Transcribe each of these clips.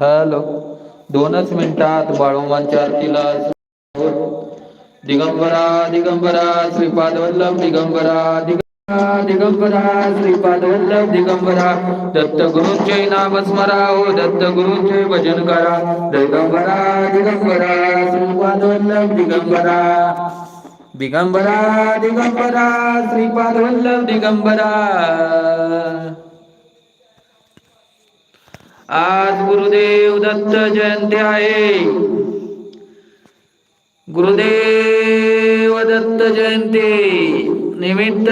Hello. दोनच मिनिटात बाळोमांच्या आरतीला दिगंबरा दिगंबरा श्रीपाद वल्लभ दिगंबरा दिगंबरा श्रीपाद वल्लभ दिगंबरा. दत्त गुरुंचे नाम स्मरा हो दत्त गुरुंचे भजन करा. दिगंबरा दिगंबरा श्रीपाद वल्लभ दिगंबरा. दिगंबरा दिगंबरा श्रीपाद वल्लभ दिगंबरा. आज गुरुदेव दत्त जयंती आहे. गुरुदेव दत्त जयंती निमित्त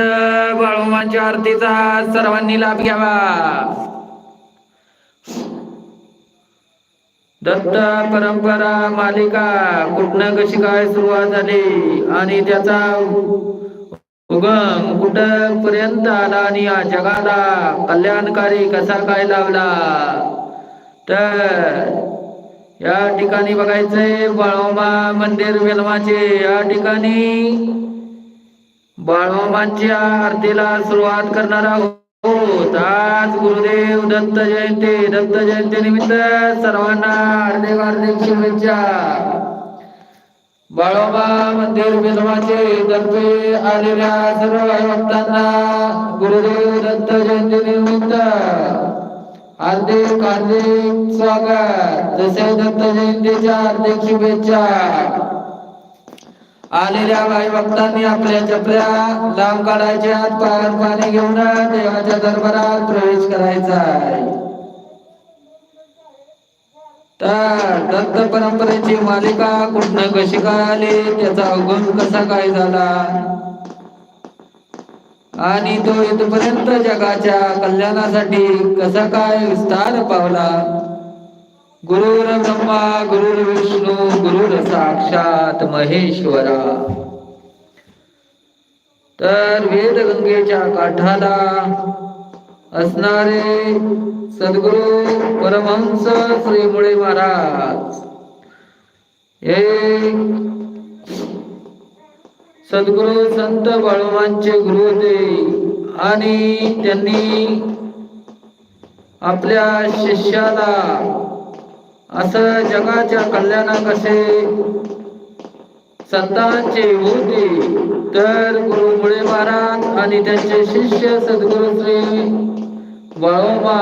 बाळोमांच्या आरतीचा सर्वांनी लाभ घ्यावा. दत्त परंपरा मालिका कुठनं कशी काय सुरुवात झाली आणि त्याचा उगम कुठं पर्यंत आला आणि या जगाला कल्याणकारी कसा काय लावला तर या ठिकाणी बघायचंय बाळोमा मंदिर वेलमाचे. या ठिकाणी बाळोबांच्या आरतीला सुरुवात करणार आहोत. आज गुरुदेव दत्त जयंती. दत्त जयंती निमित्त सर्वांना हार्दिक हार्दिक शुभेच्छा. बाळोबा मंदिर वेलमाचे तर्फे आलेल्या सर्व भक्तांना गुरुदेव दत्त जयंती निमित्त हार्दिक हार्दिक स्वागत जसे दत्त जयंतीच्या हार्दिक शुभेच्छा आलेल्या भाई भक्तांनी आपल्या चपल्या लांब काढायच्या पायात पाणी घेऊन देवाच्या दरबारात प्रवेश करायचा. आहे तर दत्त परंपरेची मालिका कुठनं कशी काय आली त्याचा अवगुण कसा काय झाला? आणि तो इथपर्यंत जगाच्या कल्याणासाठी कसा काय विस्तार पावला? गुरुर ब्रह्मा गुरुर विष्णू गुरुर साक्षात महेश्वरा. तर वेदगंगेच्या काठाला असणारे सद्गुरु परमहंस श्री मुळे महाराज हे सद्गुरु संत बाळोमांचे गुरु होते आणि त्यांनी आपल्या शिष्याला असं जगाच्या कल्याणा कसे संतांचे होते. तर गुरु मुळे महाराज आणि त्यांचे शिष्य सद्गुरु श्री बाळोबा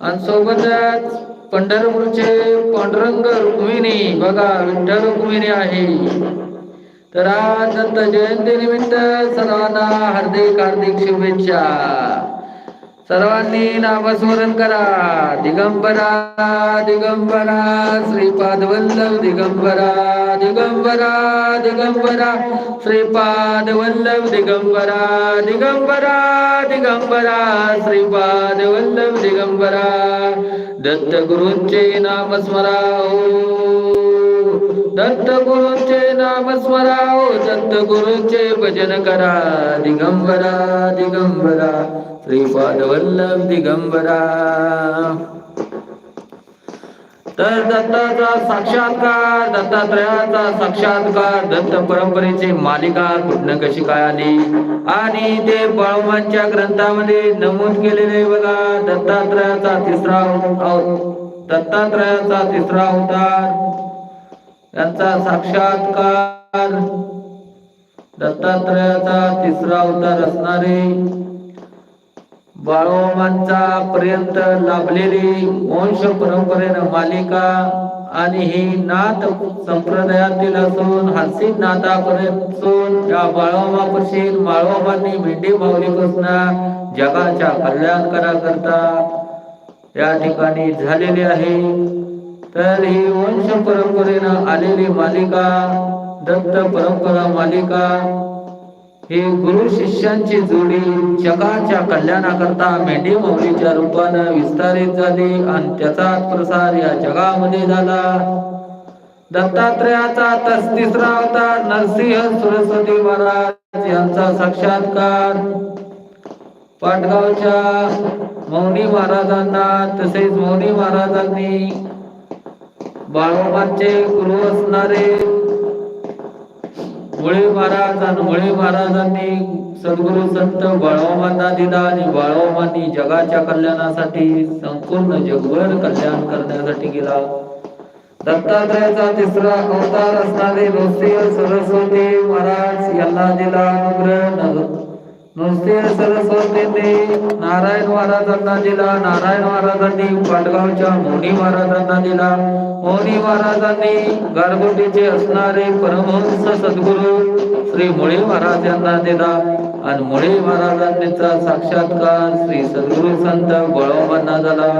आणि सोबतच पंढरपूरचे पांडुरंग रुक्मिणी बघा विठ्ठल रुक्मिणी आहे. तर आज दत्त जयंतीनिमित्त सर्वांना हार्दिक हार्दिक शुभेच्छा. सर्वांनी नामस्मरण करा. दिगंबरा दिगंबरा श्रीपाद वल्लभ दिगंबरा दिगंबरा दिगंबरा श्रीपाद वल्लभ दिगंबरा दिगंबरा दिगंबरा श्रीपाद वल्लभ दिगंबरा. दत्तगुरूंचे नामस्मरा दत्त गुरुचे नाम स्मरा दत्त गुरुचे भजन करा दिगंबरा दिगंबरा श्रीपाद वल्लभ दिगंबरा. तर दत्ताचा साक्षात्कार दत्तात्रयाचा साक्षात्कार दत्त परंपरेचे मालिका कुठनं कशी काय आली? आणि ते बाळमांच्या ग्रंथामध्ये नमूद केलेले बघा दत्तात्रयाचा तिसरा दत्तात्रयाचा तिसरा अवतार यांचा साक्षात्कार. दत्तात्रयाचा तिसरा अवतार असणारे बाळोमांचा पर्यंत लाभलेली वंश परंपरेनं मालिका आणि ही नाथ संप्रदायातील असून हासी नाथापर्यंत असून या बाळोमापाशी भेंडी भावली कृष्णा जगाच्या कल्याण करता या ठिकाणी झालेले आहे. तर ही वंश परंपरेनं आलेली मालिका दत्त परंपरा मालिका ही गुरु शिष्यांची जोडी जगाच्या कल्याणाकरता मेंढी मौलीच्या रूपानं विस्तारित झाली आणि त्याचा प्रसार या जगामध्ये झाला. दत्तात्रयाचा तस तिसरा अवतार नरसिंह सरस्वती महाराज यांचा साक्षात्कार. पाटगावच्या मौनी महाराजांना तसेच मौनी महाराजांनी बाळोबांचे गुरु असणारे मुळे महाराज मुळे महाराजांनी सद्गुरु संत बाळोबांना दिला आणि बाळोबांनी जगाच्या कल्याणासाठी संपूर्ण जगभर कल्याण करण्यासाठी गेला. दत्तात्रयाचा तिसरा अवतार असणारे नृसिंह सरस्वती महाराज यांना दिला अनुग्रह नुसते सरस्वतीने नारायण महाराजांना दिला नारायण महाराजांनी पाटगावच्या मोनी महाराजांना दिला. मोनी महाराजांनी गारगोटीचे असणारे परमहंस सद्गुरु श्री मुळे महाराज यांना दिला. आणि मुळे महाराजांचा साक्षात्कार श्री सद्गुरु संत बळवमांना झाला.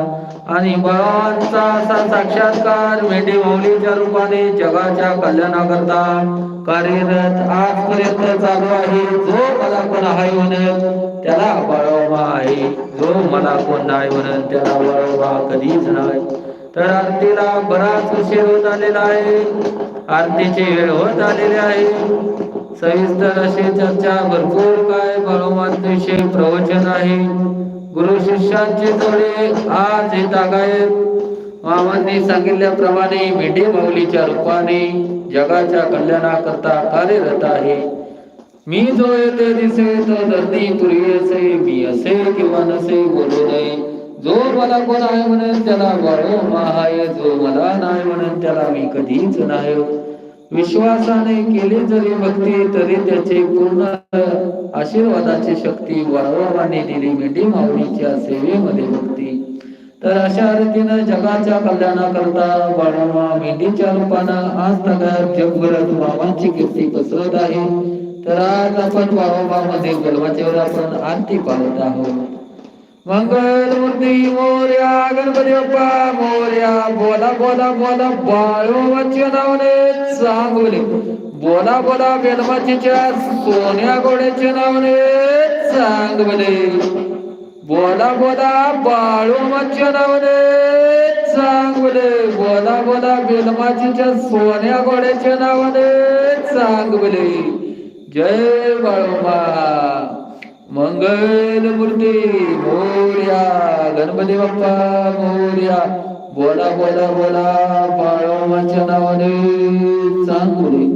आणि बळवांचा असा साक्षात्कार मेंढी माऊलीच्या रूपाने जगाच्या कल्याणाकरता कार्यरत आजपर्यंत चालू आहे. जो मला कोण आहे म्हणत त्याला वळवा आहे. जो मला कोण नाही म्हणत त्याला वळवा कधीच नाही. तर आरतीला बराच उशीर होत आलेला आहे. आरतीची वेळ होत आलेली आहे. सविस्तर अशी चर्चा भरपूर काय बळवमांविषयी प्रवचन आहे. गुरु शिष्यांची जोडे आज येत आहेत. मामांनी सांगितल्याप्रमाणे मेढे माऊलीच्या रूपाने जगाच्या कल्याणाकरता कार्यरत आहे. मी जो येते दिसे तो धरती पूर्वी असे. मी असे किंवा नसे बोलू नये. जो मला कोण आहे म्हणून त्याला गौरव महाय. जो मला नाही म्हणून त्याला मी कधीच नाही. विश्वासाने केली जरी भक्ती तरी त्याची पूर्ण आशीर्वादाची शक्ती वळवाने दिली मेढी माऊलीच्या सेवेमध्ये भक्ती. तर अशा रीतीनं जगाच्या कल्याणाकरता बाळामा मेंढीच्या रूपानं आज तगार जगभरात बाबांची कीर्ती पसरत आहे. तर आज आपण बाळोबामध्ये गर्वाच्यावर आपण आरती पाहत आहोत. मंगल मूर्ती मोर्या गणपती बाप्पा मोर्या बोला बोला बोला बाळोबाच्या नावाने सांगोले बोला बोला बेलमाचीच्या सोन्या गोड्याच्या नावाने सांगवले बोला बोला बाळोमाच्या नावाने चांगले. बोला बोला बेलमाचीच्या सोन्या गोड्याच्या नावाने चांगले. जय बाळूमा. मंगल मूर्ती मोर्या. गणपती बाप्पा मोर्या. बोला बोला बोला बाळोमाच्या नावाने चांगले.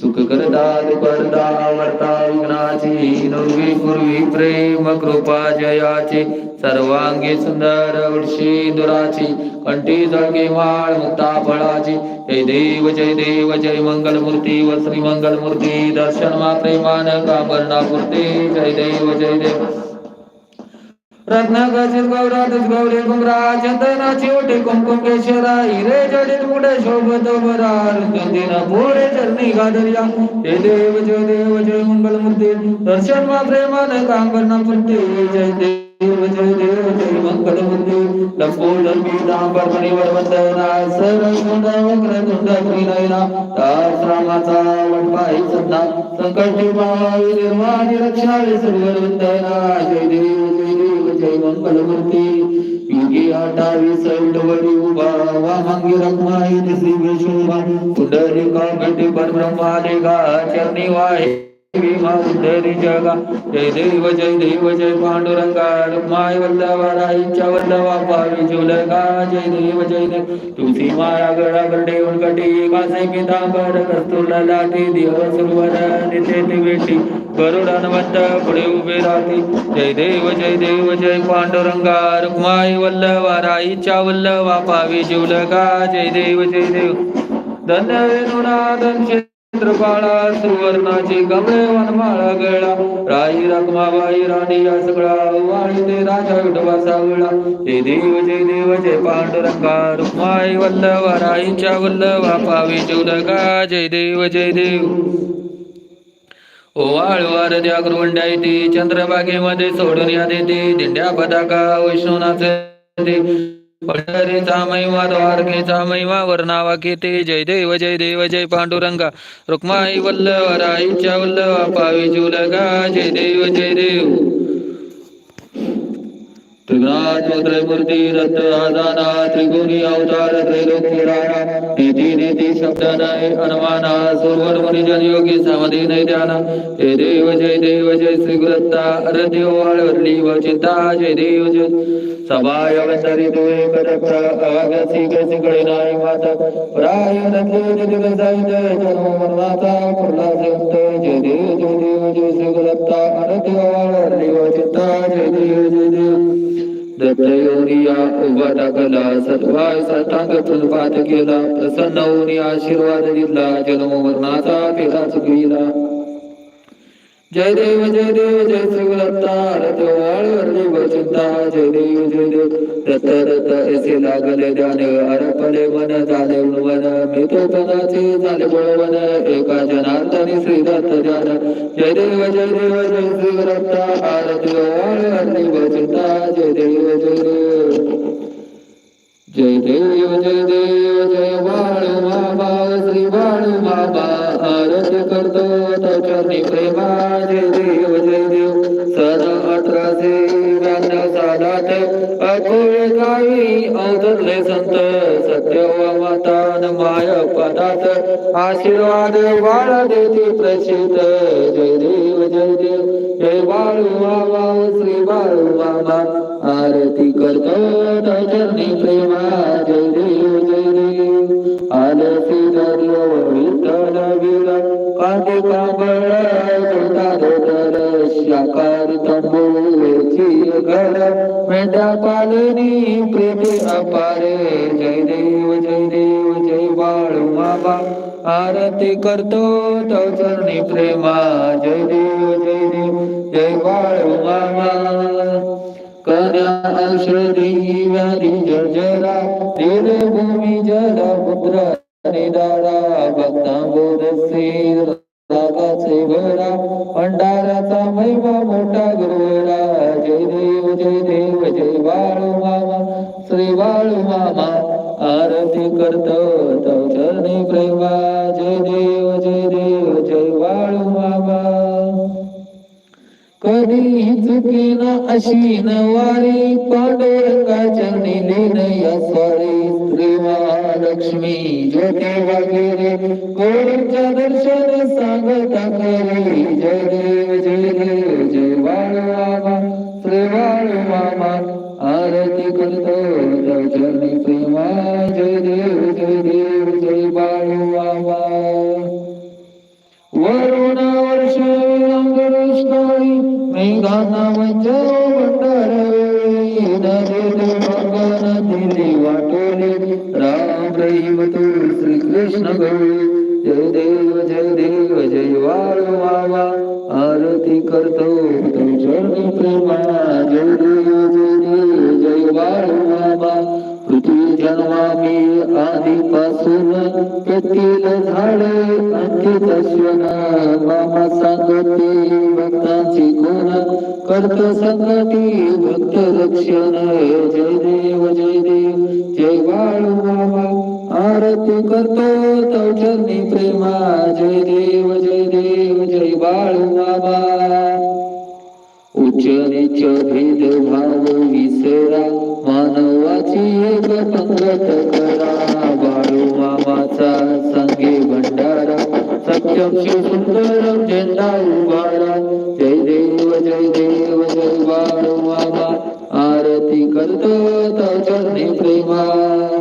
सुख करता दुखरता वर्ता विघ्नाची नुर्वी पूर्वी प्रेम कृपा जयाची सर्वांगी सुंदर वृक्षी दुराची कंठी जळगे माळ मुक्ता फळाची जय देव जय देव जय मंगल मूर्ती व श्री मंगल मूर्ती दर्शन मा प्रेमान कामरणा मूर्ती जय देव जय देव रत्नागजित गौरातच गौरी कुमरा चंदनाची ओटी कुमकुम केशरा हिरे जडित मुडे शोभत बरा रुंदिना पोरे चरणी गादरिया हे देव जय देव जय मंगल मूर्ती दर्शन मा प्रेमान कांबरना मूर्ती जय देव जय देव जय मंगल मूर्ती लंबो लंबी दांबर मणि वरवंदना सरळ गुंड वक्र तुंड त्रिनयना दास रामाचा वडपाई सन्ना संकटी पावी निर्माणी रक्षावे सर्व वंदना जय देव जय देव जय मंगल उभा. वामांगी रखमाई श्री विशोभा पुंडलिका भेटी परब्रह्मा लेगा चरणी वाहे. उद्धरी जगा जय देव जय देव जय पांडुरंगा रुक्माय वल्लभाराईच्या वल्लवा पावी जुलगा जय देव जय देव. तुमची माया गडा गडे उलगटी कासे पितांबर कस्तुरला लाटी देव सुरवर निते ते बेटी गरुडानवंत पुढे उभे राहते. जय देव जय देव जय पांडुरंगा रुक्माई वल्लभाराईच्या वल्लवा पावी जुलगा जय देव जय देव. धन्य वेणुनादन क्षेत्रपाळा सुवर्णाची कमळे वनमाळा गळा. राई रखमाबाई राणी या सगळा वाणी ते राजा विठोबा सावळा. हे देव जय देव जय पांडुरंगा रुक्माई वल्लभा राईच्या वल्लभा पावी जुलगा जय देव जय देव. ओवाळ वारद्या गृंड्या येते चंद्रबागेमध्ये सोडून या देते. दिंड्या पताका वैष्णवनाथ पंढरीचा महिमा द्वारकेचा महिमा वर्णावा केते जय देव जय देव जय पांडुरंगा. रुक्माई वल्लवराईच्या वल्लवा पावी जुलगा जय देव जय देव. त्रिमूर्ती त्रयमूर्ती आदाना त्रिगुणी अवतार त्रैलोक्य राणा नेती नेती शब्द नय अनुमाना सुरवर मुनी योगी समाधी नय ध्यान जय देव जय देव जय श्री गुरत्ता अर देव व चिंता जय देव जय सभाय वंदरी तू एक अगसी कसी कडे नाही माता प्राय नदले निदिग साहित्य जन्म मरणाचा कुर्ला जयंत जय देव जय देव जय श्री गुरत्ता अर देव व चिंता जय देव जय देव दत्तयोनिया उभा टाकला सत्वाय सतांग पाठ केला प्रसन्न होऊन आशीर्वाद दिला जन्म मरणाचा पिता चुकविला जय देव जय देव जय श्रीदत्ता रथ वाळवरली चिंता जय देव जय देव. रथ रथ ऐसे लागले जाने अरपले मन झाले उन्वन मी तो पदाचे झाले बळवन एका जनार्दनी श्रीदत्त जान जय देव जय देव जय श्रीदत्ता आरती वाळवरली चिंता जय देव जय देव. जय देव जय देव जय बाळू मामा श्री बाळू मामा आरती करतो. चरणी प्रेमा जय देव जय देव सन अठराशे ब्याण्णव सालात अकोळे गावी अवतरले संत सत्य व मातान माय पदात आशीर्वाद बाळ देते प्रसिद्ध जय देव जय देव जय बाळू बाबा श्री बाळू बाबा आरती करतो तो चरणी प्रेमा जय देव जय देव आलसी धरलो विठ्ठल विरा कांदे कांबळ जोता धोतर शाकार तंबूची घर मेंढ्या पालनी प्रेमी अपारे जय देव जय देव जय बाळू बाबा आरती करतो तो चरणी प्रेमा जय देव जय देव जय बाळू बाबा कन्या औषधी व्याधी जर्जरा भूमी जरा पुत्र निदारा निदाडा भक्तांबोध श्री भंडाराचा महिमा मोठा गुरुवरा जय देव जय देव जय बाळू मामा. श्री बाळू मामा आरती करतो तो चरणी प्रेमा. जय देव जय देव जय बाळू मामा. कधी चुकीन अशी नवारी पांडुरंगा चरणी लीन या स्वारी श्रीमा महालक्ष्मी ज्योती वगैरे कोणीच्या दर्शन सांगता करे जय देव जय देव जय बाळू मामा श्री बाळू मामा आरती करतो तो चरणी प्रेमा जय देव जय देव जय बाळू मामा वरुण वर्ष अंगरुष्काळी मेघाना वंजो राम रहीम तू श्री कृष्ण गवळी जय देव जय देव जय वाळू वावा आरती करतो तो चरणी प्रेमा जय देव जय देव जय वाळू वावा पृथ्वी जन्मामी आधीपासून तेथील झाडे अंकित श्वन मामा सांगते भक्तांची गुण करत संगती भक्त रक्षण जय देव जय देव जय बाळू मामा आरती करतो चौचरणी प्रेमा. जय देव जय देव जय बाळू बाबा. उच्च नीच भेद भाव विसरा. मानवाची एक पंगत करा. बाळू मामाचा संगे भंडारा. सत्यम शिव सुंदरम झेंडा उभारा. जय देव जय देव जय बाळू मामा आरती करतो चौचरणी प्रेमा.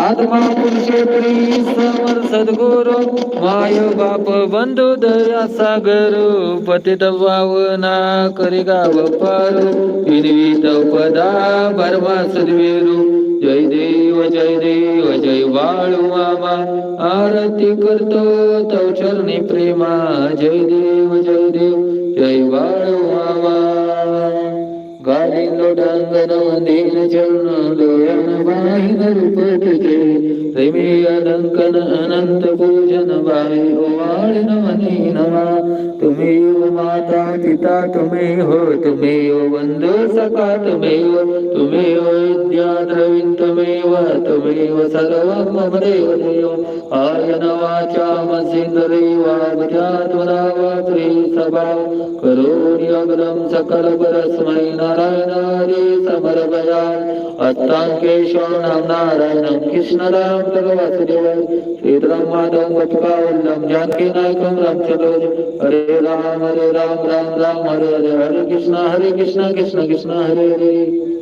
आत्मा पुरुषोत्री समर सद्गुरु माय बाप बंधू दया सागर पतित वावना करी गाव पारू विनवीत पदा बर्मा सद्वेरू जय देव जय देव जय बाळू मामा आरती करतो तव चरणी प्रेमा। जय देव जय देव जय बाळू मामा। गाली लोटांगण मंदिर चरण डोळ्यान बाहिन रूप तुझे प्रेमी अलंकन अनंत पूजन बाई तुम्ही माता पिता तुम्ही हो तुम्ही ओ बंधू सखा तुम्ही हो तुम्ही ओ विद्या द्रविण तुम्ही त्वमेव सर्वं मम देव देव मसिंद्रैवात्मनावात्री सभा करोमि सकल परस्मै नारायणारे समर्पया अत्ताङ्केशवनं नारायणं कृष्णराम भगवसुदेव श्रीराम माधव गोपिकावल्लभ जानकी नायकं रामचंद्र हरे राम हरे राम राम राम हरे हरे हरे कृष्ण हरे Krishna Krishna Krishna Hare Hare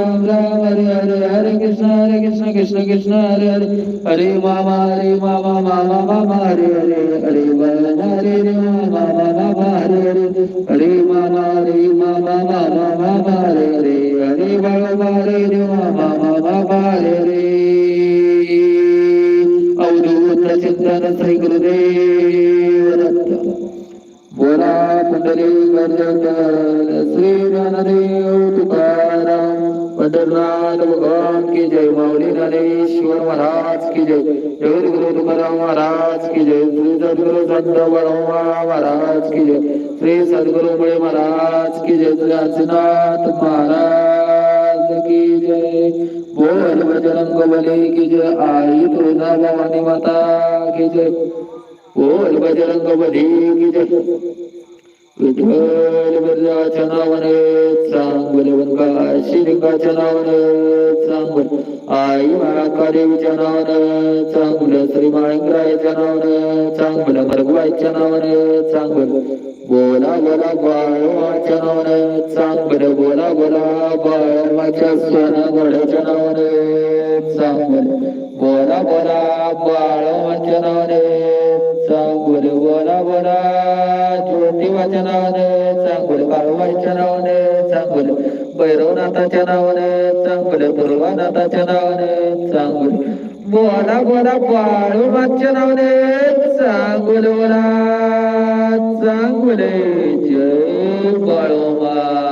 Ram Ram Hare Hare Hare Krishna Hare Krishna Krishna Krishna Hare Hare Hare Mama Hare Mama Mama Mama Hare Hare Hare Hare Hare Mama Mama Hare Hare Hare Mama Maharaj की जय श्री महाराज की जय. बोल बजरंग बली की जय आई तुझा भवानी माता की जय. बोल बजरंग बली की जय. विठ्ठल बिरजाच्या नावाने चांगले वनका शिलिंगाच्या नावाने चांगल आई महाकादेवीच्या नावाने चांगलं श्री माळिंगरायाच्या नावानं चांगलं मरगवाईच्या नावानं चांगलं बोला बोला बाळवाच्या नावानं चांगलं बोला बोला बाळवाच्या सोना घोड्याच्या नावानं चांगलं बोला बोला बाळवाच्या नावानं चांगुल बोला ज्योती वाच्या नावाने चांगुल काळवाईच्या नावाने चांगुल भैरवनाथाच्या नावाने चांगुल पूर्वानाथाच्या नावाने चांगुल बोला बोला बाळूमाच्या नावाने चांगुल बोला चांगुले जय बाळूमा